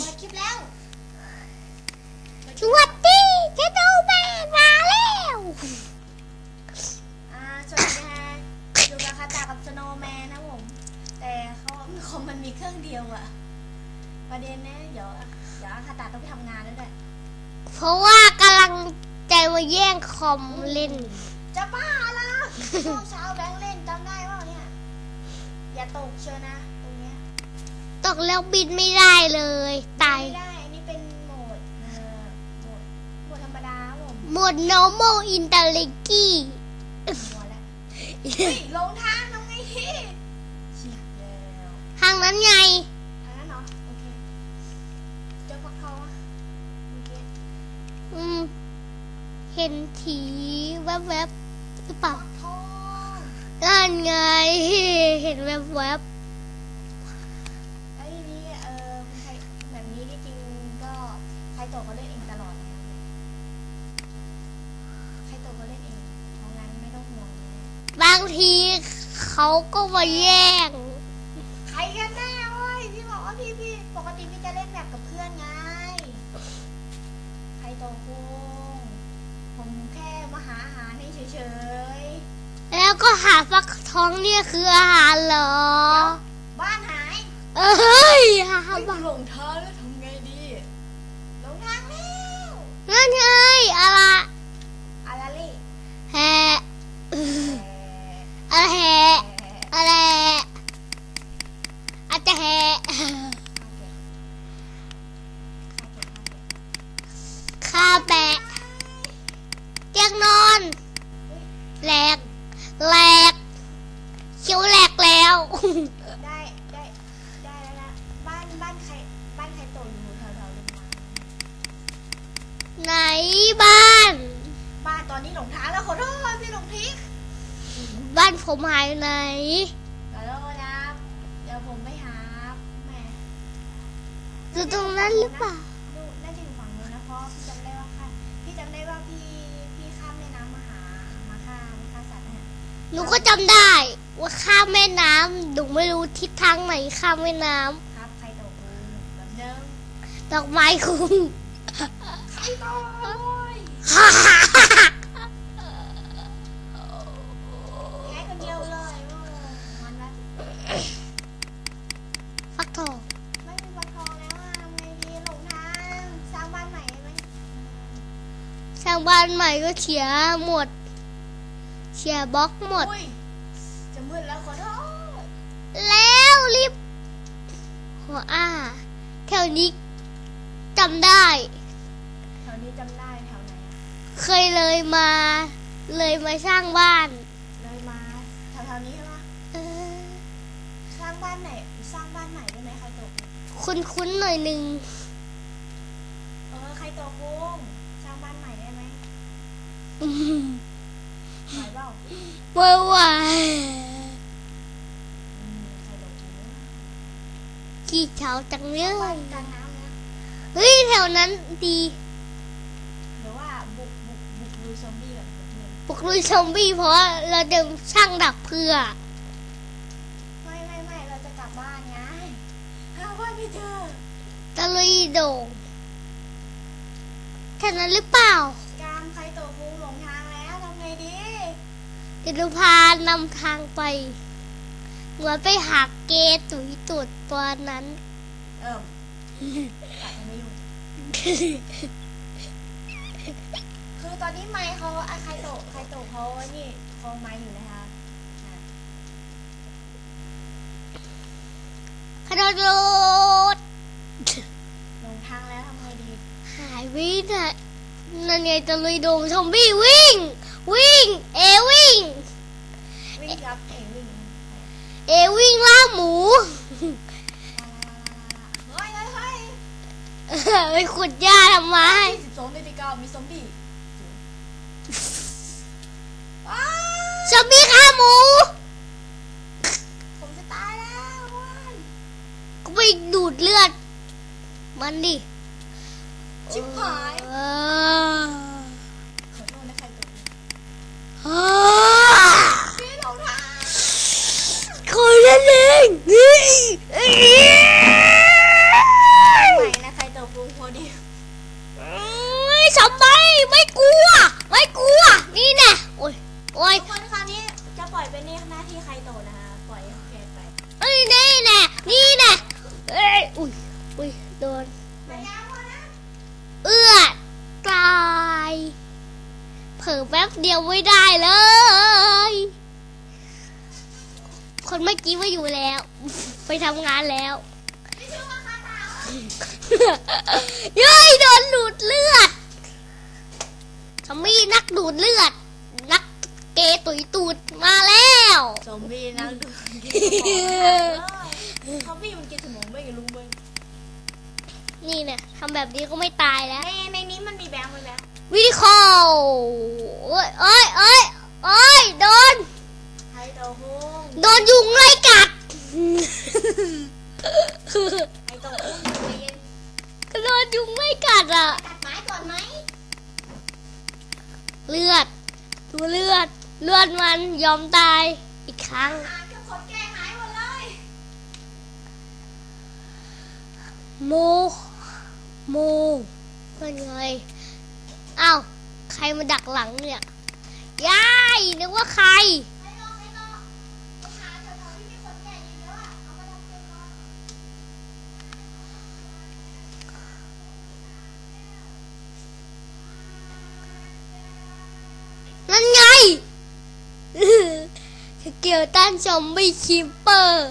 เปิดคลิปแล้วสวัสดีเจโดแมนมาแล้วอ่าสวัสดีฮะอยู่กับคาตากับสโนว์แมนนะผม แต่เขาคอมมันมีเครื่องเดียวอะประเด็นเนี้ยเดี๋ยวเดี๋ยวคาตาต้องไปทำงานแล้วด้วยเพราะว่ากำลังใจมาแย่งคอมเล่น จะบ้าละช่วงเช้าแบงค์เล่นจำได้ว่าเนี่ย อย่าตกเชียวนะตรงเนี้ย ตกแล้วบินไม่ได้เลย ตาย ไม่ได้ อันนี้เป็นโหมดเอ่อโหมดโหมดธรรมดาครับผมหมด normal intelligence หัวแล้วเฮ้ยลงทางทำไงทีชิบแล้วทางนั้นไง ทางนั้นเหรอโอเค เจอฟักทองอะเมื่อกี้อืม เห็นถีแวบๆหรือเปล่าฟักทอง นั่นไง เห็นแวบแล้วทีนี้เออคุณใครแบบนี้ที่จริงก็ใครโตก็เล่นเองตลอดนะครับใครโตก็เล่นเองเพราะงั้นไม่ต้องห่วงนะ ๆบางที เขาก็มาแย่ง ใครกันแน่เว้ยพี่บอกว่าพี่พี่ปกติพี่จะเล่นแบบกับเพื่อนไง ใครโตคุงผมแค่มาหาอาหารให้เฉยแล้วก็หาฟักทองเนี่ยคืออาหารเหรอๆบ้านหายเอ้ยหาเฮ้ยบ้าหลงทางแล้วทำไงดีหลงทางแล้วนั่นไงอะไร ตอนนี้หลงทางแล้วขอโทษพี่หลงทิศบ้านผมหายไหน ขอโทษนะเดี๋ยวผมไปหาแม่อยู่ตรงนั้นหรือเปล่านู่นน่าจะอยู่ฝั่งนู้นนะเพราะพี่จำได้ว่าค่ะพี่จำได้ว่าพี่พี่ข้ามแม่น้ำมาหามาฆ่ามาฆ่าสัตว์นะหนูก็จำได้ ว่าข้ามแม่น้ำหนูไม่รู้ทิศทางไหนข้ามแม่น้ครับใครโตกูแบบเดิมำดอกไม้คุ้ม ใครโตโอ้ย ฮ่าฮ่า สร้างบ้านใหม่ก็เสียหมดเสียบล็อกหมดอุ้ยจะมืดแล้วขอโทษ แล้วรีบหัวอ้าแถวนี้จำได้ แถวนี้จำได้แถวไหนอะเคยเลยมา เลยมาสร้างบ้าน เลยมาแถวๆนี้ใช่ไหมเออสร้างบ้านไหน สร้างบ้านใหม่ได้ไหมใครโตก คุ้นๆหน่อยหนึ่ง เออใครโตกุ้งสร้างบ้านใหม่ได้ไหม อืม ไหวเปล่าไม่ไหวอืมใครโตกุ้งขี้เช้าจังเลบ้ายนกลางน้ำนะเฮ้ยแถวนั้นดีหรือว่าบุกบุกบุกลุยซอมบี้แบบเดิมปลุกลุยซอมบี้เพราะว่าเราเดิมช่างดับเพื่อไม่ไม่ไม่เราจะกลับบ้านไงหาบ้านไม่เจอตะลุยโด่งแค่นั้นหรือเปล่า การใครโตกุ้งหลงทางแล้วทำไงดี จะดูพานำทางไป เหมือนไปหาเกตุยตุดตัวนั้น เอิ่มตัดกันไม่อยู่คือตอนนี้ไมค์เขาอะใครโตใครโตเขานี่เขาไมค์อยู่นะคะอะขนมรถหลงทางแล้วทำไงดี หายวิ่งอะนั่นไงตะลุยโด่งซอมบี้วิ่ง วิ่ง เอวิ่ง วิ่งครับเอ๋วิ่งเอวิ่งล่าหมู เฮ้ยเฮ้ยเฮ้ยไปขุดหญ้าทำไมสิบสองนาฬิกามีซอมบี้อ้าซอมบี้ฆ่าหมู ผมจะตายแล้วเว้ยก็ไปดูดเลือด มันดิ ชิบหาย เออ ค่อยๆนนั่นเองไหนนะใครตบลุงพอดีไม่ทบไมไม่กลัว ไม่กลัว นี่แน่โอ้ยโอ้ยคนคราวนี้จะปล่อยเป็นหน้าที่ใครโตนะฮะปล่อยโอเคไปเอ้ยนี่แน่นี่แน่เอ้ยอุ้ยอุ้ยโดนเอื้อตาย วไม่ได้เลย คนเมื่อกี้มาอยู่แล้ว ไปทำงานแล้วไม่ชื่อว่าคาถาเย้ยโดนดูดเลือดทอมมี่นักดูดเลือด นักเกตุยตูดมาแล้วซอมบี้นั่งดูเขาบี้มันกินสมองไม่รู้เว้ยนี่เนี่ยทำแบบนี้ก็ไม่ตายแล้วในในนี้มันมีแบงค์ไหมแบงค์ วิดีโอโอ้ยเอ้ยเอ้ยเอ้ยโดนไฮโตะฮงโดนยุงไล่กัดไฮโตะฮงอยู่เย็นก็โดนยุงไล่กัดอะ ตัดไม้ก่อนไหมเลือด ดูเลือด เลือดมันยอมตายอีกครั้ง อ่านกับคนแก้หายหมดเลยโม โมเป็นไง อ้าวใครมาดักหลังเนี่ยยายนึกว่าใครนั่นไงสเกลตันซอมบี้คิปเปอร์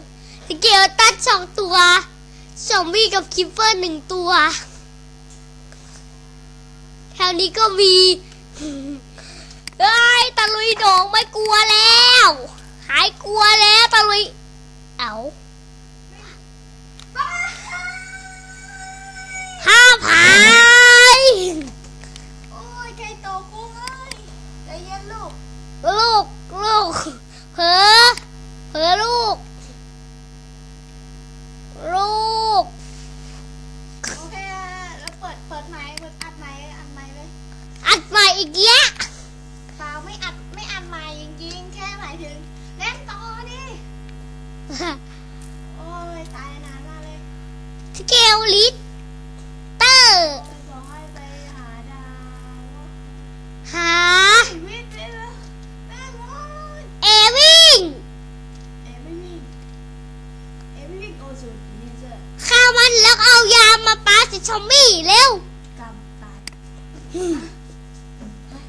สเกลตันสองตัวซอมบี้กับคิปเปอร์หนึ่งตัว แถวนี้ก็มีเอ้ยตะลุยดองไม่กลัวแล้ว หายกลัวแล้วตะลุย เอ้าห้าพาย โอ้ยไฮโตะกุ้งเอ้ยใจเย็นลูก ลูก ลูก เผลอเผลอลูก ลูก โอเคแล้วเปิดเปิดไม้เปิดอัดไม้อัดไม้เลย อัดใหม่อีกแยะ เปล่าไม่อัดไม่อัดไม้จริงๆแค่หมายถึงเล่นต่อดิโอ้ยตายนานมากเลย สเกลลิตเตอร์ บอกให้ไปหาดาว หา ชีวิตเลยนะแม่งโอ้ย เอวิ่ง เอ็มไม่วิ่งเอ็มไม่วิ่งโอ้สุดนี่เจ้ ฆ่ามันแล้วเอายา มาปาสิชอมบี้เร็วกำตาย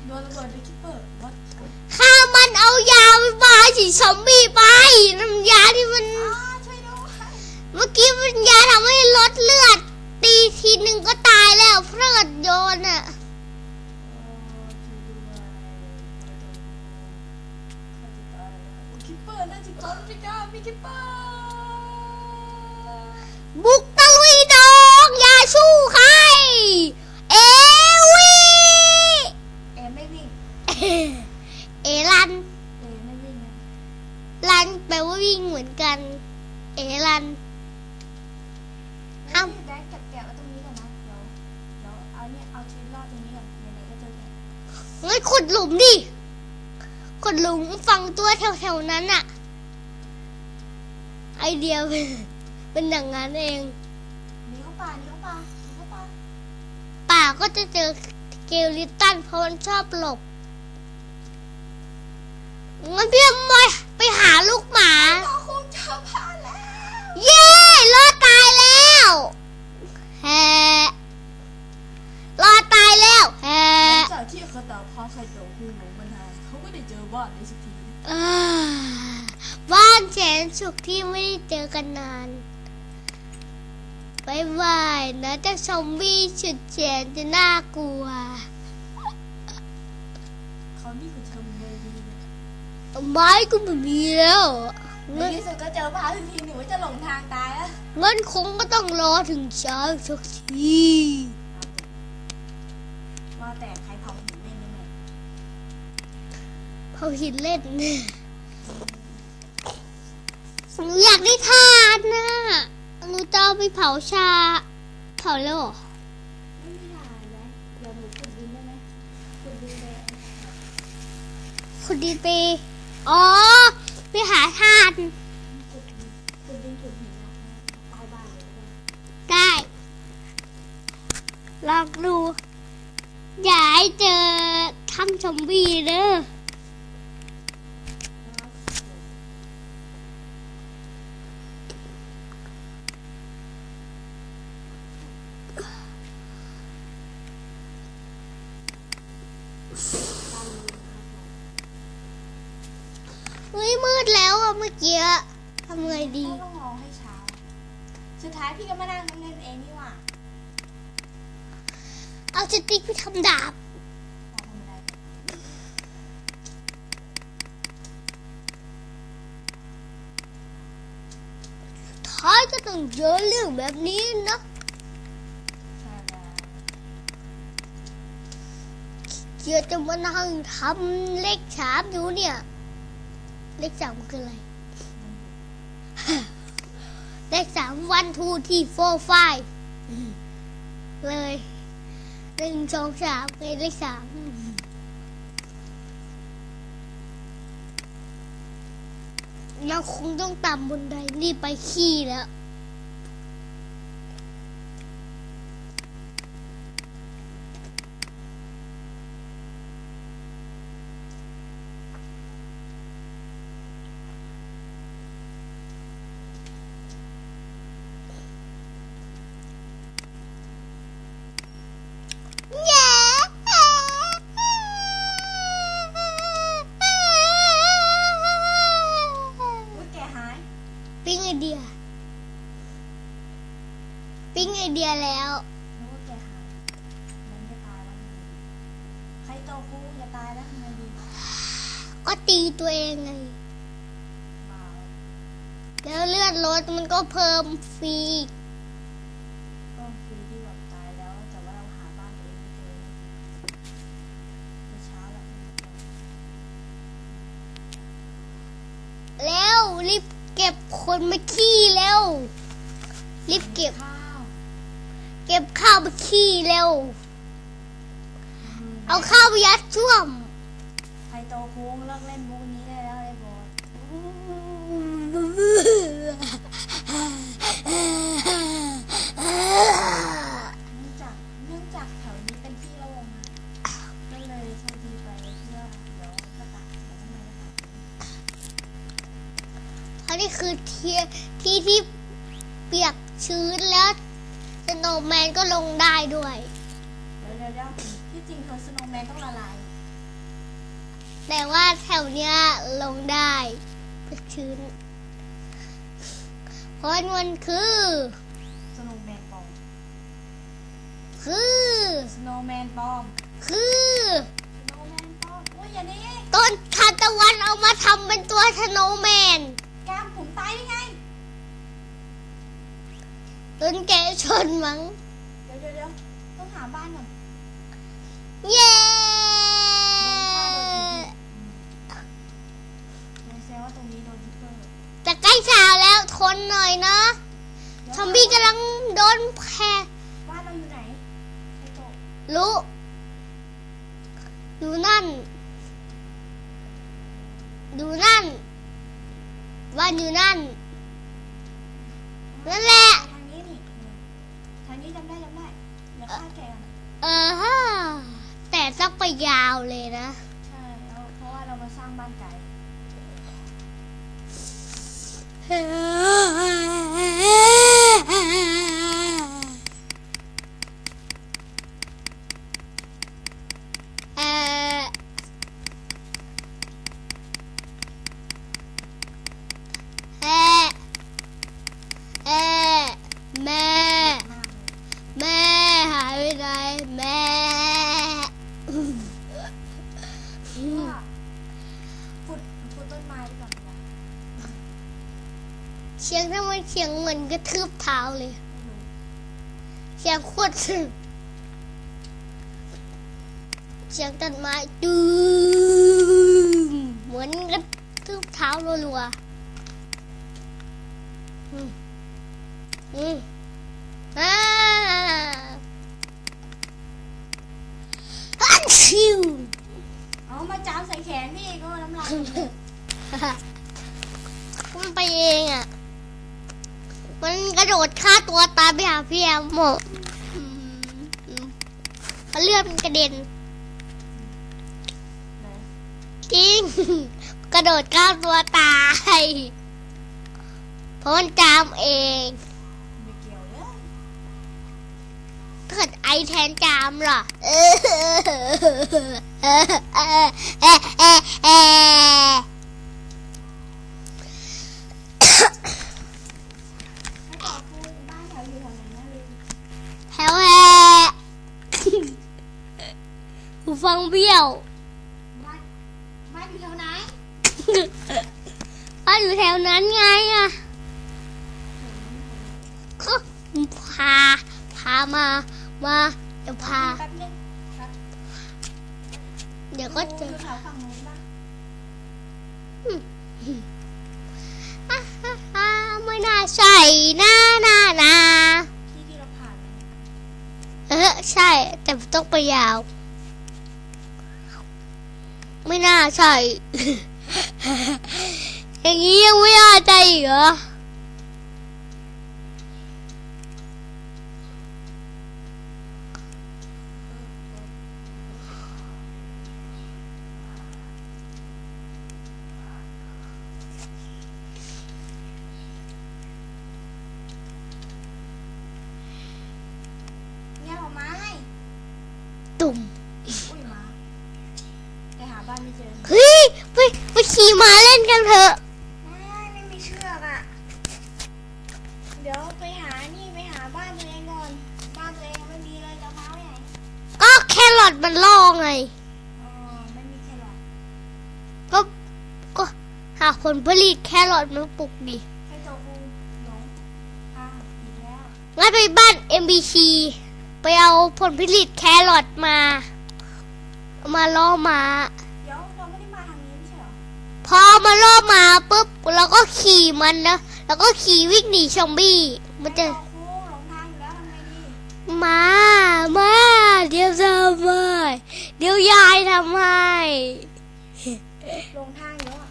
โดนระเบิดด้วยคิปเปอร์วัดฆ่ามันเอายาไปปาสิชอมบี้ไปน้ำยาที่มัน อ้าช่วยด้วยเมื่อกี้มันยาทำให้ลดเลือด ตีทีหนึ่งก็ตายแล้วเพลิดโยนอะคิปเปอร์น่าจะทนไม่ได้มีคิปเปอร์บุกตะลุยดองอย่าชู้ใคร เอวีเอ็มไม่วิ่งเอรัน เอ็มไม่วิ่งนะรันแปลว่าวิ่งเหมือนกัน เอรัน อ้าว แบงค์เก็บแกะไว้ตรงนี้ก่อนนะเดี๋ยวเดี๋ยวเอาเนี่ยเอาชีวิตรอดตรงนี้ก่อนไหนๆก็เจอแกะงั้นขุดหลุมดิ ขุดหลุมฝังตัวแถวๆนั้นอะไอเดียเป็นเป็นอย่างนั้นเอง หนีเข้าป่าหนีเข้าป่าหนีเข้าป่า ป่าก็จะเจอเกลลิตันเพราะมันชอบหลบงั้นพี่มอยไปหาลูกหมาเราคงจะผ่านแล้วเย้รอดตายแล้วแฮรอดตายแล้วแฮหลังจากที่คาตาพาใครโดนหูหนูมานานเขาก็ได้เจอบ้านในสักทีอ่าบ้านแสนสุขที่ไม่ได้เจอกันนาน บายบายนะเจ้าซอมบี้สุดแสนจะน่ากลัวเขานี่คือทำเลยดีนะไม้ก็ไม่มีแล้วในงั้นที่สุดก็เจอบ้านสักทีหนูว่าจะหลงทางตายแล้วงั้นคงก็ต้องรอถึงเช้าสักทีว่าแต่ใครเผาหินเล่นยังไงเผาหินเล่นหนูอยากได้ทานนะ หนูจะเอาไปเผาชา เผาแล้วเหรอไม่มีทานะเดี๋ยวหนูขุดดินได้ไหมขุดดินเลยคุณดีไป อ๋อ ไปหาทานขุดดินขุดดินขุดหินนะใต้บ้านเลยก็ได้ ลองดู อย่าให้เจอทำซอมบี้เด้อ มืดแล้วอะเมื่อกี้ทำไงดี ก็ต้องรอให้เช้า สุดท้ายพี่ก็มานั่งเล่นเองนี่หว่า เอาส ติ๊กไปทำดาบท้ายก็ต้องเจอเรื่องแบบนี้นะใช่แล้วเกียจะมานั่งทำเลขสามอยู่เนี่ย เลขสามคืออะไรเลขสามวันทูที่โฟร์ไฟเลย หนึ่งสองสามเป็นเลขสามเราคงต้องตามบนไดนี่ไปขี้แล้ว เย้ อุ้ยแกหาย ปิ้งไอเดีย ปิ้งไอ เดียแล้วนึกว่าแกหายมันจะตายแล้วทำไงดีใครโตกูอย่าตายแล้วทำไงดีก็ตีตัวเองไง มาแล้วเลือดลดมันก็เพิ่มฟรีก็ฟรีที่แบบตายแล้ว แต่ว่าเราหาบ้านตัวเองไม่เจอไม่เช้าแล้วแล้วรีบเก็บคนมาขี้แล้วรีบเก็บข้าว เก็บข้าวมาขี้เร็ว เอาข้าวไปยัดช่วมใครโตกูเลิกเล่นมุกนี้ได้แล้วไอ้บอสเนื่องจากเนื่องจากแถวนี้เป็นที่โล่งอะก็เลยโชคดีไปเพื่อเดี๋ยวก็ตัดเดี๋ยวทำไมก็ตัดเพราะนี่คือที่ที่ที่เปียกชื้นแล้ว สโนว์แมนก็ลงได้ด้วย เดี๋ยวเดี๋ยวเดี๋ยวที่จริงเธอสโนว์แมนต้องละลาย แต่ว่าแถวเนี้ยลงได้เปียกชื้นเพราะมันคือ สโนว์แมนปลอม คือ สโนว์แมนปลอม คือ สโนว์แมนปลอม โอ้ยอย่านี้ต้นทานตะวันเอามาทำเป็นตัวสโนว์แมน แก้มผมตายได้ไง ต้นแกะชนมั้ง เดี๋ยวเดี๋ยวเดี๋ยวต้องหาบ้านก่อนเย้โดนแซวว่าตรงนี้โดนทิปเปอร์แต่ใกล้เช้าแล้วทนหน่อยนะซอมบี้กำลังโดนแพ้บ้านเราอยู่ไหนใครโตรู้อยู่นั่นอยู่นั่นว่านอยู่นั่นนั่นแหละทางนี้นี่ทาง นี้จำได้จำได้เดี๋ยวฆ่าแกก่อนเออฮะแต่สักไปยาวเลยนะ ใช่แล้วเพราะว่าเรามาสร้างบ้านไก่เออเออเออแม่ มากเลย แม่หายไปไหนแม่ ว่าขุดขุดต้นไม้ดีกว่าไหม เสียงทำไมเสียงเหมือนกระทืบเท้าเลย ไม่รู้ เสียงโคตรสึกเสียงตัดไม้ดื้มเหมือนกระทืบเท้ารัวๆอืมอืมอ่าอัน ชิวเอามาจามใส่แขนพี่ก็น้ำลายมันไปเองอะ มันกระโดดฆ่าตัวตายไปหาพี่แอมหมดอืมอืมเพราะเลือดมันกระเด็นไหนจริง กระโดดฆ่าตัวตายเพราะมันจามเอง ไอแทนจามหรอแถวแหหูฟังเบี้ยวบ้านอยู่แถวไหนบ้านอยู่แถวนั้นไงอะพา พามา มาเดี๋ยวพา แป๊บนึงแป๊บเดี๋ยวก็เจอยู่แถวฝั่งนู้นปะอ่าอ่าอ่าไม่น่าใช่นะนานาที่ที่เราผ่านมาเออใช่ แต่ต้องไปยาว ไม่น่าใช่ อย่างนี้ยังไม่น่าใจอีกเหรอ เนี่ยหรอไม้ ตุ่ม อุ้ยหมาไปหาบ้านไม่เจอ เฮ้ยไปไป ขี่ม้าเล่นกันเถอะ ไม่ไม่มีเชือกอะ เดี๋ยวไปหานี่ไปหาบ้านตัวเองก่อน บ้านตัวเองยังไม่มีเลยจะพาไปไหนก็แครอทมันล่อไง อ๋อไม่มีแครอทก็ก็หาผลผลิตแครอทมาปลูกดิใครตัวกูหลงอะอีกแล้วงั้นไปบ้าน MBC ไปเอาผลผลิตแครอทมาเอามาล่อม้าเดี๋ยวเรา พอมาล่อมาปุ๊บเราก็ขี่มันแล้วแล้วก็ขี่วิ่งหนีซอมบี้มันจะใครตัวกูหลงทางอยู่แล้วทำไงดีมามาเดี๋ยวทำให้เดี๋ยวยายทำให้หลงทางอยู่แล้วอะ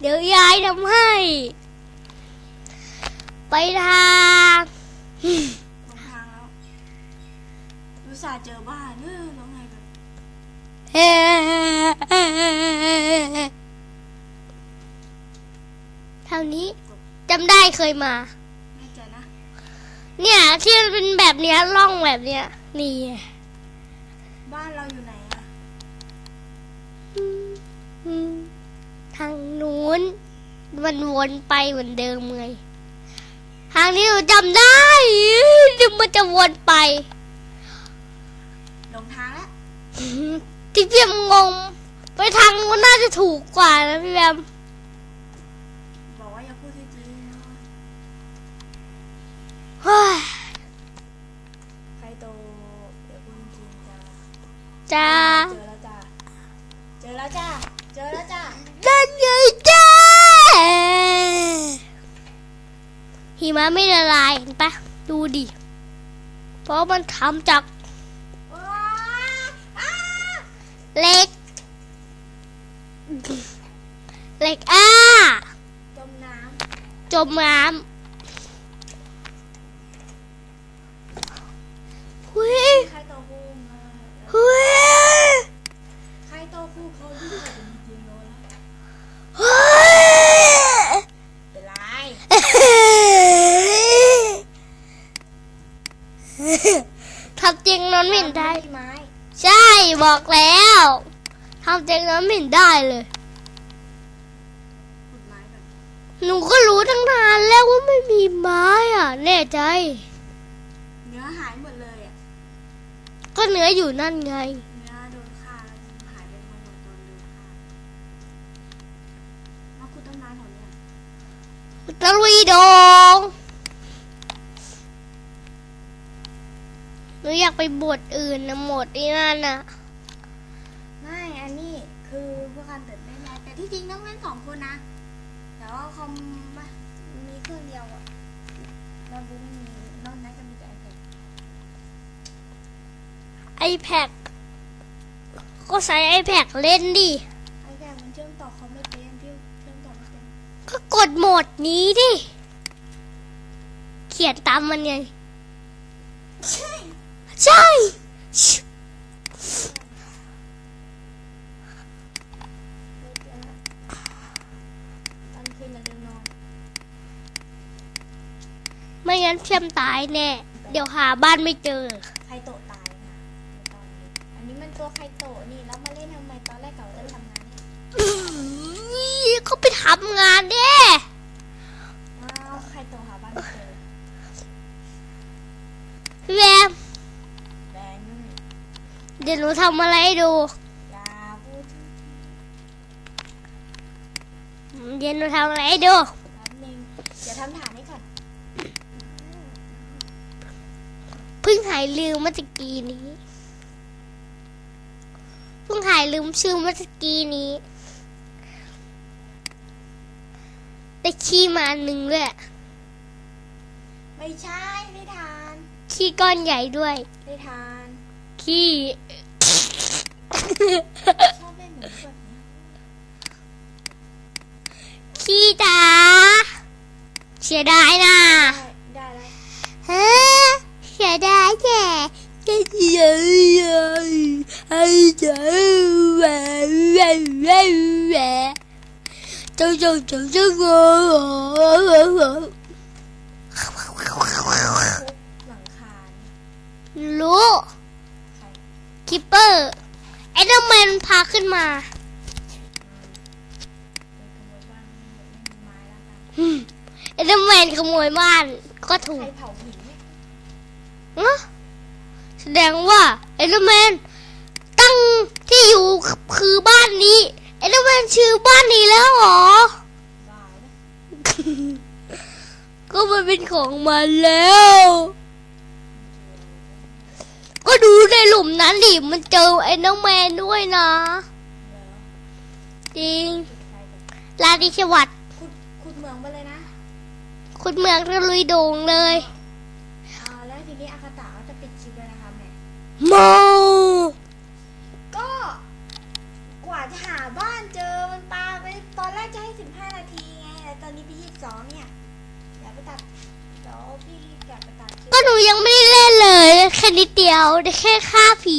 เดี๋ยวยายทำให้ ไปทางหลงทางแล้วอุตส่าห์เจอบ้านเออแล้วไงกัน เฮ้เท่านี้จำได้เคยมาแน่ใจนะ เนี่ยที่มันเป็นแบบเนี้ยร่องแบบเนี้ย นี่ไงบ้านเราอยู่ไหนอะอืมทางนู้นมันวนไปเหมือนเดิมไงทางนี้หนูจำได้ดึงมันจะวนไปหลงทางแล้วที่พี่แบมงง ไปทางนู้นน่าจะถูกกว่านะพี่แบม บอกว่าอย่าพูดที่จริงนะ เฮ้ย ใครโตเดี๋ยวพูดจริงจ้าจ้าเจอแล้วจ้าเจอแล้วจ้าเจอแล้วจ้านั่นไงจ้าหิมะไม่ละลายเห็นปะดูดิ เพราะมันทำจากว้าอ้าเหล็กเหล็กอ้า จมน้จมน้ำ นอนไม่เห็นได้พี่ไม้ใช่บอกแล้วทำจริงนอนไม่เห็นได้เลย ขุดไม้ก่อนหนูก็รู้ตั้งนานแล้วว่าไม่มีไม้อะ แน่ใจ เนื้อหายหมดเลยอะ ก็เนื้ออยู่นั่นไง เนื้อโดนฆ่าแล้วหายไปทั้งหมดโดนลืมฆ่าแล้วคุณต้นไม้แถวเนี้ย ตะลุยดง หนูอยากไปบวชอื่นนะหมดอีนั่นน่ะ ไม่ อันนี้คือเพื่อการเติบได้ไงแต่ที่จริงต้องเล่นสองคนนะแต่ว่าคอมมีเครื่องเดียวอะโน้ตบุ๊กไม่มีนอกนั้นจะมีแต่ iPad iPad ก็ใช้ iPad เล่นดิ iPad มันเชื่อมต่อคอมไม่เป็นพี่เชื่อมต่อไม่เป็นก็กดโหมดนี้ดิ เขียนตามมันไงใช่ ใช่ตอนคืนมันจะนอนไม่งั้นเชื่อมตายแน่ เดี๋ยวหาบ้านไม่เจอไคโตะตายนะในตอนนี้ อันนี้มันตัวไคโตะนี่แล้วมาเล่นทำไมตอนแรกเขาจะไปทำงานนี่เขาไปทำงานเด้อ้าวไคโตะหาบ้านไม่เจอ เดี๋ยวหนูทำอะไรให้ดูเดี๋ยวหนูทำอะไรให้ดูเดี๋ยวทำฐานให้ก่อนเพิ่งหายลืมเมื่อตกี้นี้ เพิ่งหายลืมชื่อเมื่อตกี้นี้ได้ขี้มาหนึ่งด้วยไม่ใช่ไนิทาน ขี้ก้อนใหญ่ด้วยไนิทาน ขี้ชอบเล่นหนูแบบเนี้ยขี้ตาเสียดายนะได้ได้แล้วฮะเสียดายแก่ก็เสียดายไอ้เจ้าแหวะแหวะแหวะแหวะเจ้าเจ้าเจ้าเจ้าโง่ทุบหลังคาเนี่ยรู้ใครคิป เปอร์ไอ้เดอร์แมนพาขึ้นมาเอเดอร์แมนขโมยบ้านก็ถูกเผาหินเนี่ยฮะแสดงว่าไอ้เดอร์แมนตั้งที่อยู่คือบ้านนี้ไอ้เดอร์แมนชื่อบ้านนี้แล้วเหรอ ก็มันเป็นของมันแล้ว ก็ดูในหลุมนั้นดิมันเจอไอ้น้องแมนด้วยนะเหรอจริงจุดไฟก่อนลาดิชวัตขุดขุดเหมืองไปเลยนะคุณเมืองตะลุยโด่งเลยอ่าแล้วทีนี้อาคาตะก็จะปิดคลิปแล้วนะคะแม่โมก็กว่าจะหาบ้านเจอมันปาไปตอนแรกจะให้สิบห้านาทีไงแต่ตอนนี้ไปยี่สิบสองเนี่ยอย่าไปตัดเดี๋ยวพี่ ก็หนูยังไม่ได้เล่นเลย แค่นิดเดียวได้แค่ฆ่าผี